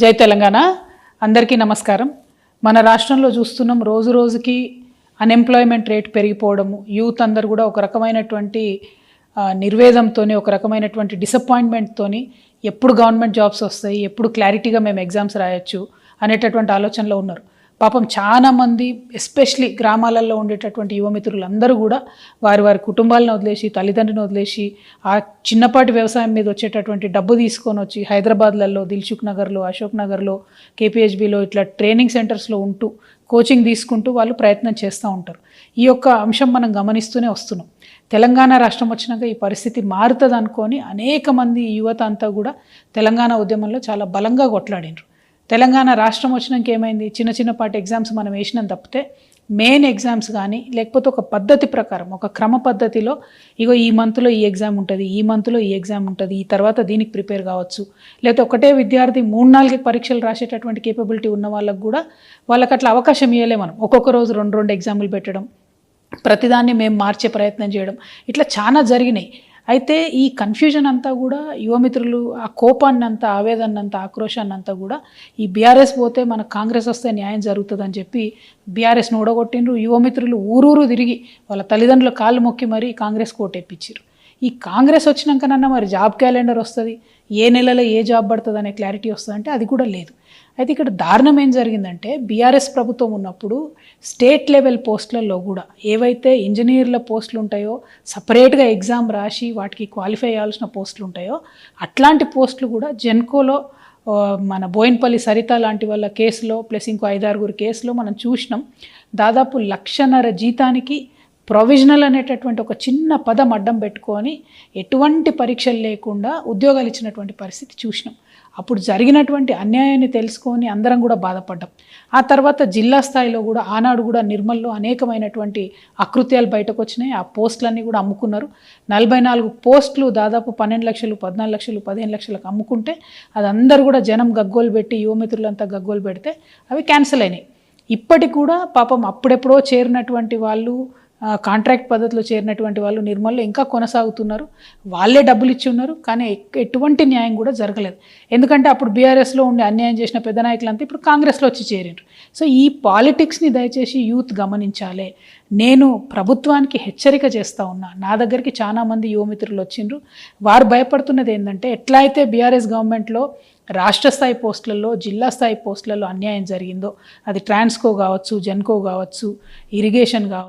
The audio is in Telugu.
జై తెలంగాణ. అందరికీ నమస్కారం. మన రాష్ట్రంలో చూస్తున్నాం రోజు రోజుకి అన్ఎంప్లాయ్మెంట్ రేట్ పెరిగిపోవడము. యూత్ అందరు కూడా ఒక రకమైనటువంటి నిర్వేదంతోని ఒక రకమైనటువంటి డిసప్పాయింట్మెంట్తోని ఎప్పుడు గవర్నమెంట్ జాబ్స్ వస్తాయి ఎప్పుడు క్లారిటీగా మేము ఎగ్జామ్స్ రాయొచ్చు అనేటటువంటి ఆలోచనలో ఉన్నారు. పాపం చాలా మంది ఎస్పెషలీ గ్రామాలలో ఉండేటటువంటి యువమిత్రులు అందరూ కూడా వారి వారి కుటుంబాలను వదిలేసి తల్లిదండ్రులను వదిలేసి ఆ చిన్నపాటి వ్యవసాయం మీద వచ్చేటటువంటి డబ్బు తీసుకొని వచ్చి హైదరాబాద్లలో దిల్సుఖ్ నగర్లో అశోక్ నగర్లో కేపీహెచ్బిలో ఇట్లా ట్రైనింగ్ సెంటర్స్లో ఉంటూ కోచింగ్ తీసుకుంటూ వాళ్ళు ప్రయత్నం చేస్తూ ఉంటారు. ఈ యొక్క అంశం మనం గమనిస్తూనే వస్తున్నాం. తెలంగాణ రాష్ట్రం వచ్చినాక ఈ పరిస్థితి మారుతుంది అనుకొని అనేక మంది యువత అంతా కూడా తెలంగాణ ఉద్యమంలో చాలా బలంగా కొట్లాడినారు. తెలంగాణ రాష్ట్రం వచ్చినాక ఏమైంది? చిన్న చిన్నపాటి ఎగ్జామ్స్ మనం వేసినాం తప్పితే మెయిన్ ఎగ్జామ్స్ కానీ లేకపోతే ఒక పద్ధతి ప్రకారం ఒక క్రమ పద్ధతిలో ఇగో ఈ మంత్లో ఈ ఎగ్జామ్ ఉంటుంది ఈ మంత్లో ఈ ఎగ్జామ్ ఉంటుంది ఈ తర్వాత దీనికి ప్రిపేర్ కావచ్చు. లేకపోతే ఒకటే విద్యార్థి మూడు నాలుగు పరీక్షలు రాసేటటువంటి కేపబిలిటీ ఉన్న వాళ్ళకు కూడా వాళ్ళకి అట్లా అవకాశం ఇవ్వలే మనం. ఒక్కొక్క రోజు రెండు రెండు ఎగ్జామ్లు పెట్టడం ప్రతిదాన్ని మేము మార్చే ప్రయత్నం చేయడం. ఇట్లా చాలా జరిగినాయి. అయితే ఈ కన్ఫ్యూజన్ అంతా కూడా యువమిత్రులు ఆ కోపాన్ని ఆవేదన్నంత ఆవేదన ఆక్రోశాన్ని అంతా కూడా ఈ బీఆర్ఎస్ పోతే మన కాంగ్రెస్ వస్తే న్యాయం జరుగుతుందని చెప్పి బీఆర్ఎస్ను ఓడగొట్టిండ్రు యువమిత్రులు ఊరూరు తిరిగి వాళ్ళ తల్లిదండ్రుల కాళ్ళు మొక్కి మరీ కాంగ్రెస్ కోటెప్పించారు ఈ కాంగ్రెస్ వచ్చినాకనన్నా మరి జాబ్ క్యాలెండర్ వస్తుంది? ఏ నెలలో ఏ జాబ్ పడుతుంది అనే క్లారిటీ వస్తుందంటే అది కూడా లేదు. అయితే ఇక్కడ దారుణం ఏం జరిగిందంటే బీఆర్ఎస్ ప్రభుత్వం ఉన్నప్పుడు స్టేట్ లెవెల్ పోస్టులలో కూడా ఏవైతే ఇంజనీర్ల పోస్టులు ఉంటాయో సపరేట్గా ఎగ్జామ్ రాసి వాటికి క్వాలిఫై అయ్యాల్సిన పోస్టులు ఉంటాయో అట్లాంటి పోస్టులు కూడా జెన్కోలో మన బోయిన్పల్లి సరిత లాంటి వాళ్ళ కేసులో ప్లస్ ఇంకో ఐదారుగురు కేసులో మనం చూసినాం. దాదాపు లక్షన్నర జీతానికి ప్రొవిజనల్ అనేటటువంటి ఒక చిన్న పదం అడ్డం పెట్టుకొని ఎటువంటి పరీక్షలు లేకుండా ఉద్యోగాలు ఇచ్చినటువంటి పరిస్థితి చూసినాం. అప్పుడు జరిగినటువంటి అన్యాయాన్ని తెలుసుకొని అందరం కూడా బాధపడ్డాం. ఆ తర్వాత జిల్లా స్థాయిలో కూడా ఆనాడు కూడా నిర్మల్లో అనేకమైనటువంటి అకృత్యాలు బయటకు వచ్చినాయి. ఆ పోస్టులన్నీ కూడా అమ్ముకున్నారు. నలభై నాలుగు పోస్టులు దాదాపు పన్నెండు లక్షలు పద్నాలుగు లక్షలు పదిహేను లక్షలకు అమ్ముకుంటే అది అందరూ కూడా జనం గగ్గోలు పెట్టి యువమిత్రులంతా గగ్గోలు పెడితే అవి క్యాన్సిల్ అయినాయి. ఇప్పటికి కూడా పాపం అప్పుడెప్పుడో చేరినటువంటి వాళ్ళు కాంట్రాక్ట్ పద్ధతిలో చేరినటువంటి వాళ్ళు నిర్మల్లో ఇంకా కొనసాగుతున్నారు. వాళ్ళే డబ్బులు ఇచ్చి ఉన్నారు కానీ ఎక్- ఎటువంటి న్యాయం కూడా జరగలేదు. ఎందుకంటే అప్పుడు బీఆర్ఎస్లో ఉండి అన్యాయం చేసిన పెద్ద నాయకులంతా ఇప్పుడు కాంగ్రెస్లో వచ్చి చేరిండ్రు సో ఈ పాలిటిక్స్ని దయచేసి యూత్ గమనించాలి. నేను ప్రభుత్వానికి హెచ్చరిక చేస్తూ ఉన్నా. నా దగ్గరికి చాలా మంది యువమిత్రులు వచ్చిండ్రు. వారు భయపడుతున్నది ఏంటంటే ఎట్లా అయితే బీఆర్ఎస్ గవర్నమెంట్లో రాష్ట్ర స్థాయి పోస్టులలో జిల్లా స్థాయి పోస్టులలో అన్యాయం జరిగిందో అది ట్రాన్స్కో కావచ్చు జెన్కో కావచ్చు ఇరిగేషన్ కావచ్చు